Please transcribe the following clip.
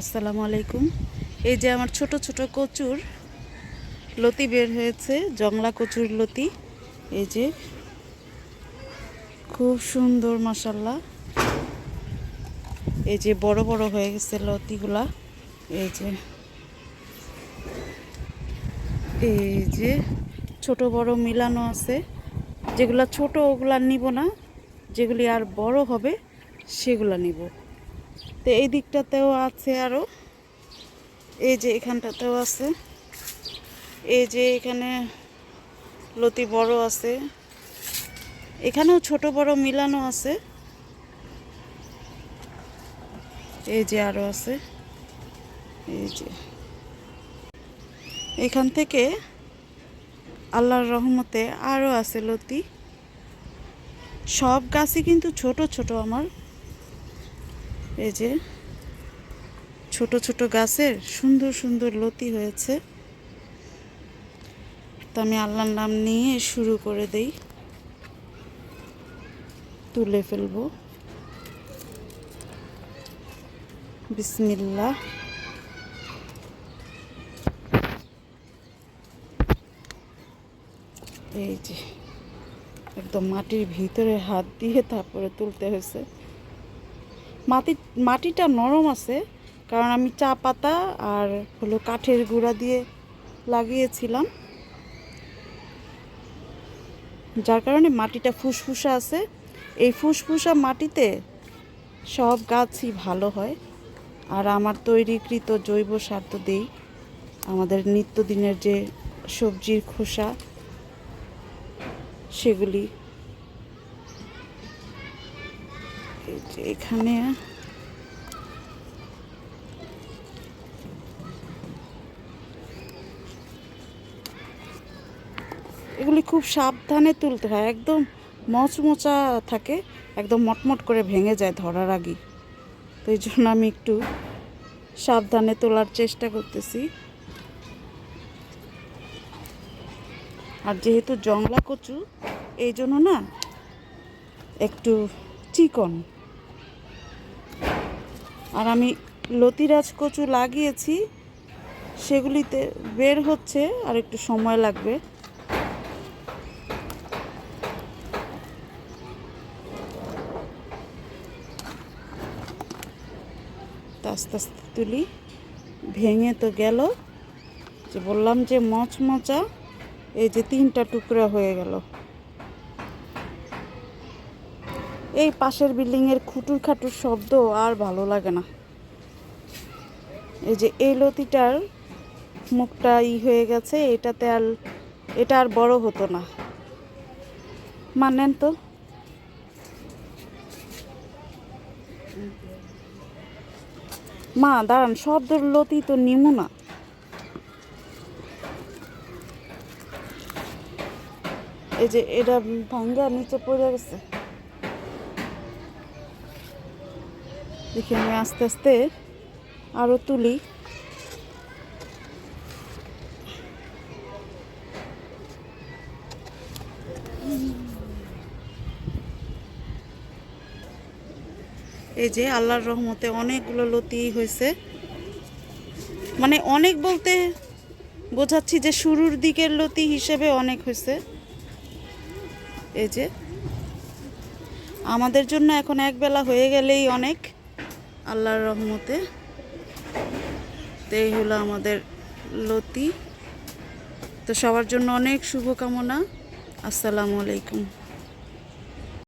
আসসালামু আলাইকুম। এই যে আমার ছোট ছোট কচুর লতি বের হয়েছে, জংলা কচুর লতি। এই যে খুব সুন্দর মাসাল্লাহ এই যে বড় বড় হয়ে গেছে লতিগুলা। এই যে এই যে ছোট বড় মিলানো আছে। যেগুলা ছোট ওগুলা নিব না, যেগুলি আর বড় হবে, সেগুলা নিব। তো এই দিকটাতেও আছে আরও এই যে এখানটাতেও আছে। এই যে এখানে লতি বড় আছে। এখানেও ছোট বড় মিলানো আছে। এই যে আরও আছে। এই যে। এখান থেকে আল্লাহর রহমতে আরও আছে লতি। সব গাছই কিন্তু ছোট ছোট আমার। এই যে ছোট ছোট গাছের সুন্দর সুন্দর লতি হয়েছে। তো আমি আল্লাহর নাম নিয়ে শুরু করে দেই। তুলে ফেলব। বিসমিল্লাহ। এই যে একদম মাটির ভিতরে হাত দিয়ে তারপরে তুলতে হয়েছে। মাটি, মাটিটা নরম আছে, কারণ আমি চা পাতা আর হলো কাঠের গুঁড়া দিয়ে লাগিয়েছিলাম। যার কারণে মাটিটা ফুসফুসা আছে। এই ফুসফুসা মাটিতে সব গাছই ভালো হয়। আর আমার তৈরিকৃত জৈব সার তো দেই। আমাদের নিত্যদিনের যে সবজির খোসা, সেগুলি এই যে এখানে। এগুলি খুব সাবধানে তুলতে হয়, একদম মচমচা থাকে, একদম মটমট করে ভেঙে যায় ধরার আগে। তো এই জন্য আমি একটু সাবধানে তোলার চেষ্টা করতেছি। আর যেহেতু জংলা কচু, এই জন্য না একটু চিকন। আর আমি লতিরাজ কচু লাগিয়েছি, সেগুলিতে বের হচ্ছে, আর একটু সময় লাগবে। আস্তে আস্তে তুলি, ভেঙে তো গেল। যে বললাম যে মচমচা, এই যে তিনটা টুকরা হয়ে গেল। এই পাশের বিল্ডিংয়ের খুটুর খাটুর শব্দ আর ভালো লাগে না। এই যে এই লতিটার মুখটা ই হয়ে গেছে, এটাতে আর, এটা আর বড় হতো না। মানেন তো। মা, দাঁড়ান সব লতি তো নিমু না। এই যে এটা ভাঙ্গা নিচে পড়ে গেছে। দেখি আমি আস্তে আস্তে আরও তুলি। এই যে আল্লাহর রহমতে অনেকগুলো লতি হয়েছে। মানে অনেক বলতে বোঝাচ্ছি যে শুরুর দিকের লতি হিসেবে অনেক হয়েছে। এই যে। আমাদের জন্য এখন একবেলা হয়ে গেলেই অনেক। আল্লাহর রহমতে। তো এই হলো আমাদের লতি। তো সবার জন্য অনেক শুভকামনা। আসসালামু আলাইকুম।